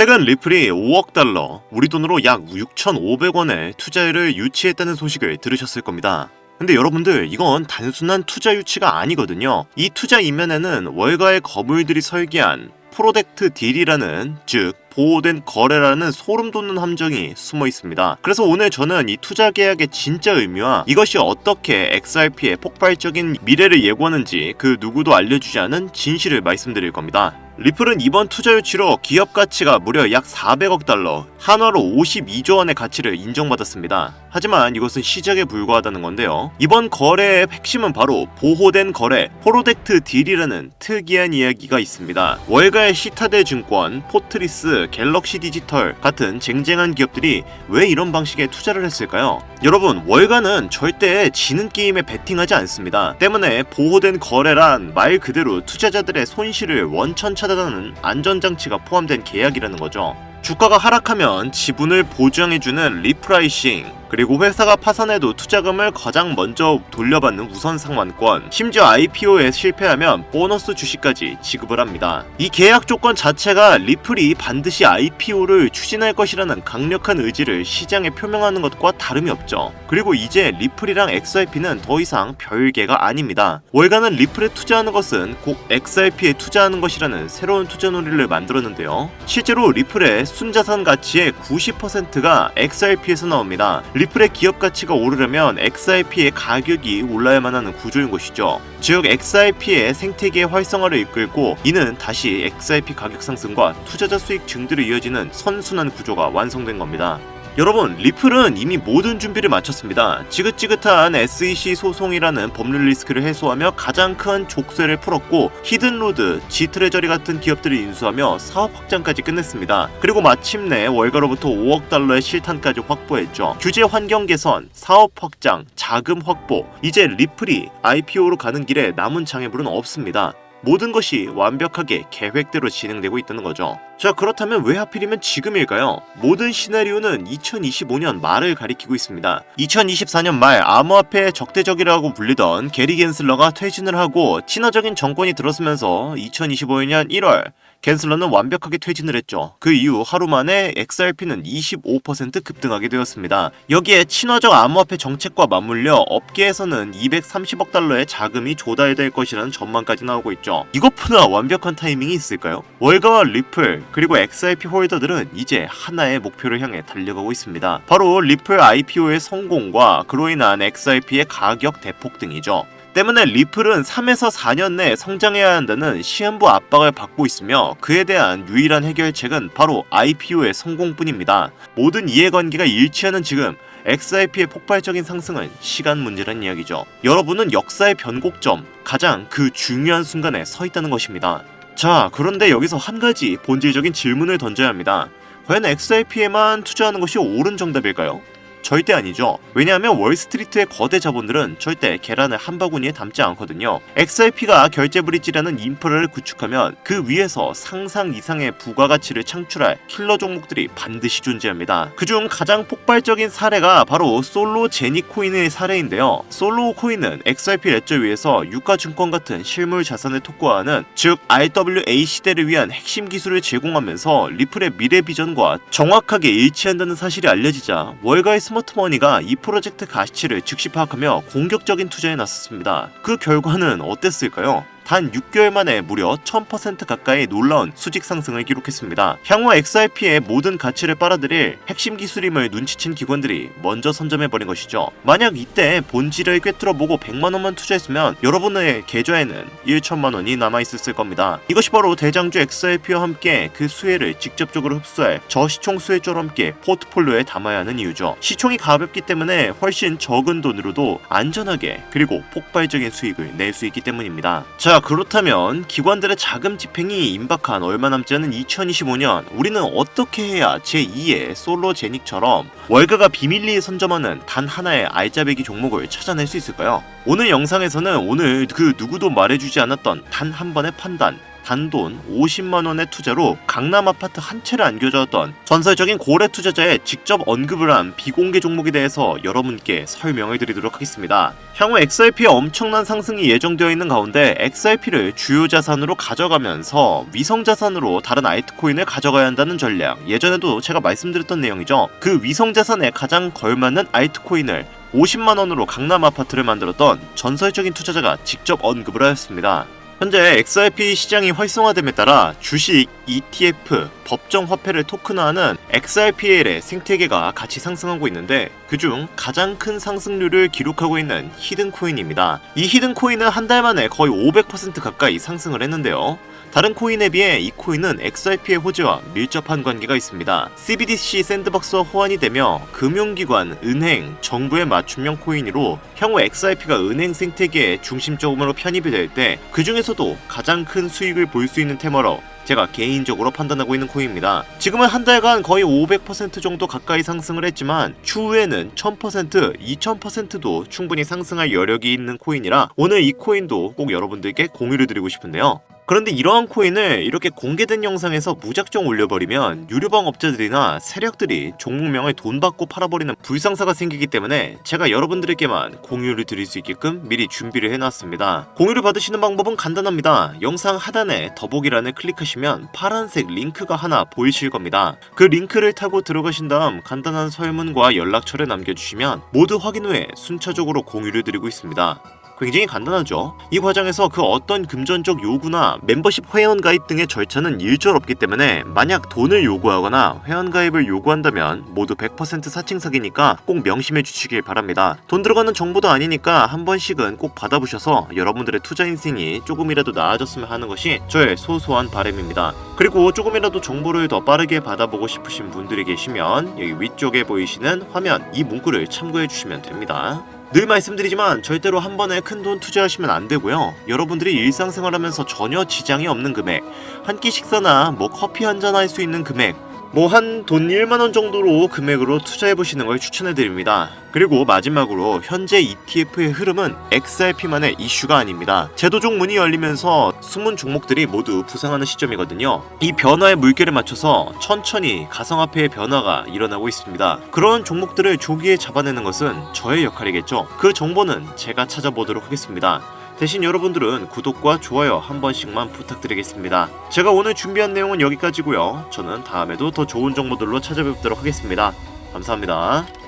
최근 리플이 5억 달러, 우리 돈으로 약 6,500원의 투자율을 유치했다는 소식을 들으셨을 겁니다. 근데 여러분들 이건 단순한 투자 유치가 아니거든요. 이 투자 이면에는 월가의 거물들이 설계한 프로젝트 딜이라는 즉 보호된 거래라는 소름 돋는 함정이 숨어 있습니다. 그래서 오늘 저는 이 투자 계약의 진짜 의미와 이것이 어떻게 XRP의 폭발적인 미래를 예고하는지 그 누구도 알려주지 않은 진실을 말씀드릴 겁니다. 리플은 이번 투자 유치로 기업 가치가 무려 약 400억 달러, 한화로 52조 원의 가치를 인정받았습니다. 하지만 이것은 시작에 불과하다는 건데요. 이번 거래의 핵심은 바로 보호된 거래, 프로젝트 딜이라는 특이한 이야기가 있습니다. 월가의 시타델 증권, 포트리스, 갤럭시 디지털 같은 쟁쟁한 기업들이 왜 이런 방식의 투자를 했을까요? 여러분, 월가는 절대 지는 게임에 베팅하지 않습니다. 때문에 보호된 거래란 말 그대로 투자자들의 손실을 원천 차단하는 안전장치가 포함된 계약이라는 거죠. 주가가 하락하면 지분을 보장해주는 리프라이싱, 그리고 회사가 파산해도 투자금을 가장 먼저 돌려받는 우선 상환권, 심지어 IPO에 실패하면 보너스 주식까지 지급을 합니다. 이 계약 조건 자체가 리플이 반드시 IPO를 추진할 것이라는 강력한 의지를 시장에 표명하는 것과 다름이 없죠. 그리고 이제 리플이랑 XRP는 더 이상 별개가 아닙니다. 월간은 리플에 투자하는 것은 곧 XRP에 투자하는 것이라는 새로운 투자 논리를 만들었는데요. 실제로 리플의 순자산 가치의 90%가 XRP에서 나옵니다. 리플의 기업 가치가 오르려면 XRP의 가격이 올라야만 하는 구조인 것이죠. 즉 XRP의 생태계의 활성화를 이끌고 이는 다시 XRP 가격 상승과 투자자 수익 증대로 이어지는 선순환 구조가 완성된 겁니다. 여러분, 리플은 이미 모든 준비를 마쳤습니다. 지긋지긋한 SEC 소송이라는 법률 리스크를 해소하며 가장 큰 족쇄를 풀었고 히든로드, 지트레저리 같은 기업들을 인수하며 사업 확장까지 끝냈습니다. 그리고 마침내 월가로부터 5억 달러의 실탄까지 확보했죠. 규제 환경 개선, 사업 확장, 자금 확보. 이제 리플이 IPO로 가는 길에 남은 장애물은 없습니다. 모든 것이 완벽하게 계획대로 진행되고 있다는 거죠. 자, 그렇다면 왜 하필이면 지금일까요? 모든 시나리오는 2025년 말을 가리키고 있습니다. 2024년 말 암호화폐 적대적이라고 불리던 게리 겐슬러가 퇴진을 하고 친화적인 정권이 들어서면서 2025년 1월 겐슬러는 완벽하게 퇴진을 했죠. 그 이후 하루 만에 XRP는 25% 급등하게 되었습니다. 여기에 친화적 암호화폐 정책과 맞물려 업계에서는 230억 달러의 자금이 조달될 것이라는 전망까지 나오고 있죠. 이것보다 완벽한 타이밍이 있을까요? 월가와 리플 그리고 XRP 홀더들은 이제 하나의 목표를 향해 달려가고 있습니다. 바로 리플 IPO의 성공과 그로 인한 XRP의 가격 대폭 등이죠. 때문에 리플은 3에서 4년 내에 성장해야 한다는 시한부 압박을 받고 있으며 그에 대한 유일한 해결책은 바로 IPO의 성공뿐입니다. 모든 이해관계가 일치하는 지금 XRP의 폭발적인 상승은 시간 문제란 이야기죠. 여러분은 역사의 변곡점, 가장 그 중요한 순간에 서 있다는 것입니다. 자, 그런데 여기서 한 가지 본질적인 질문을 던져야 합니다. 과연 XRP에만 투자하는 것이 옳은 정답일까요? 절대 아니죠. 왜냐하면 월스트리트의 거대 자본들은 절대 계란을 한 바구니에 담지 않거든요. XRP가 결제 브릿지라는 인프라를 구축하면 그 위에서 상상 이상의 부가가치를 창출할 킬러 종목들이 반드시 존재합니다. 그중 가장 폭발적인 사례가 바로 솔로 제니 코인의 사례인데요. 솔로 코인은 XRP 레저 위에서 유가증권 같은 실물 자산을 토구하는 즉 RWA 시대를 위한 핵심 기술을 제공하면서 리플의 미래 비전과 정확하게 일치한다는 사실이 알려지자 월가의 스마트머니가 이 프로젝트 가치를 즉시 파악하며 공격적인 투자에 나섰습니다. 그 결과는 어땠을까요? 단 6개월 만에 무려 1000% 가까이 놀라운 수직 상승을 기록했습니다. 향후 XRP의 모든 가치를 빨아들일 핵심 기술임을 눈치챈 기관들이 먼저 선점해버린 것이죠. 만약 이때 본질을 꿰뚫어보고 100만원만 투자했으면 여러분의 계좌에는 1천만원이 남아있었을 겁니다. 이것이 바로 대장주 XRP와 함께 그 수혜를 직접적으로 흡수할 저시총 수혜조와 함께 포트폴리오에 담아야 하는 이유죠. 시총이 가볍기 때문에 훨씬 적은 돈으로도 안전하게 그리고 폭발적인 수익을 낼 수 있기 때문입니다. 자, 그렇다면 기관들의 자금 집행이 임박한 얼마 남지 않은 2025년 우리는 어떻게 해야 제2의 솔로 제닉처럼 월가가 비밀리에 선점하는 단 하나의 알짜배기 종목을 찾아낼 수 있을까요? 오늘 영상에서는 오늘 그 누구도 말해주지 않았던 단 한 번의 판단 단돈 50만 원의 투자로 강남 아파트 한 채를 안겨줬던 전설적인 고래 투자자의 직접 언급을 한 비공개 종목에 대해서 여러분께 설명을 드리도록 하겠습니다. 향후 XRP의 엄청난 상승이 예정되어 있는 가운데 XRP를 주요 자산으로 가져가면서 위성 자산으로 다른 알트코인을 가져가야 한다는 전략. 예전에도 제가 말씀드렸던 내용이죠. 그 위성 자산에 가장 걸맞는 알트코인을 50만 원으로 강남 아파트를 만들었던 전설적인 투자자가 직접 언급을 하였습니다. 현재 XRP 시장이 활성화됨에 따라 주식, ETF, 법정 화폐를 토큰화하는 XRPL의 생태계가 같이 상승하고 있는데 그중 가장 큰 상승률을 기록하고 있는 히든코인입니다. 이 히든코인은 한 달 만에 거의 500% 가까이 상승을 했는데요. 다른 코인에 비해 이 코인은 XRP의 호재와 밀접한 관계가 있습니다. CBDC 샌드박스와 호환이 되며 금융기관, 은행, 정부의 맞춤형 코인으로 향후 XRP가 은행 생태계의 중심적으로 편입이 될 때 그 중에서도 가장 큰 수익을 볼 수 있는 테마로 제가 개인적으로 판단하고 있는 코인입니다. 지금은 한 달간 거의 500% 정도 가까이 상승을 했지만 추후에는 1000%, 2000%도 충분히 상승할 여력이 있는 코인이라 오늘 이 코인도 꼭 여러분들께 공유를 드리고 싶은데요. 그런데 이러한 코인을 이렇게 공개된 영상에서 무작정 올려버리면 유료방 업자들이나 세력들이 종목명을 돈 받고 팔아버리는 불상사가 생기기 때문에 제가 여러분들에게만 공유를 드릴 수 있게끔 미리 준비를 해놨습니다. 공유를 받으시는 방법은 간단합니다. 영상 하단에 더보기란을 클릭하시면 파란색 링크가 하나 보이실 겁니다. 그 링크를 타고 들어가신 다음 간단한 설문과 연락처를 남겨주시면 모두 확인 후에 순차적으로 공유를 드리고 있습니다. 굉장히 간단하죠. 이 과정에서 그 어떤 금전적 요구나 멤버십 회원 가입 등의 절차는 일절 없기 때문에 만약 돈을 요구하거나 회원 가입을 요구한다면 모두 100% 사칭 사기니까 꼭 명심해 주시길 바랍니다. 돈 들어가는 정보도 아니니까 한 번씩은 꼭 받아보셔서 여러분들의 투자 인생이 조금이라도 나아졌으면 하는 것이 저의 소소한 바람입니다. 그리고 조금이라도 정보를 더 빠르게 받아보고 싶으신 분들이 계시면 여기 위쪽에 보이시는 화면 이 문구를 참고해 주시면 됩니다. 늘 말씀드리지만 절대로 한 번에 큰 돈 투자하시면 안 되고요. 여러분들이 일상생활하면서 전혀 지장이 없는 금액, 한 끼 식사나 뭐 커피 한 잔 할 수 있는 금액, 뭐 한 돈 1만 원 정도로 금액으로 투자해 보시는 걸 추천해 드립니다. 그리고 마지막으로 현재 ETF의 흐름은 XRP만의 이슈가 아닙니다. 제도종 문이 열리면서 숨은 종목들이 모두 부상하는 시점이거든요. 이 변화의 물결에 맞춰서 천천히 가상화폐의 변화가 일어나고 있습니다. 그런 종목들을 조기에 잡아내는 것은 저의 역할이겠죠. 그 정보는 제가 찾아보도록 하겠습니다. 대신 여러분들은 구독과 좋아요 한 번씩만 부탁드리겠습니다. 제가 오늘 준비한 내용은 여기까지고요. 저는 다음에도 더 좋은 정보들로 찾아뵙도록 하겠습니다. 감사합니다.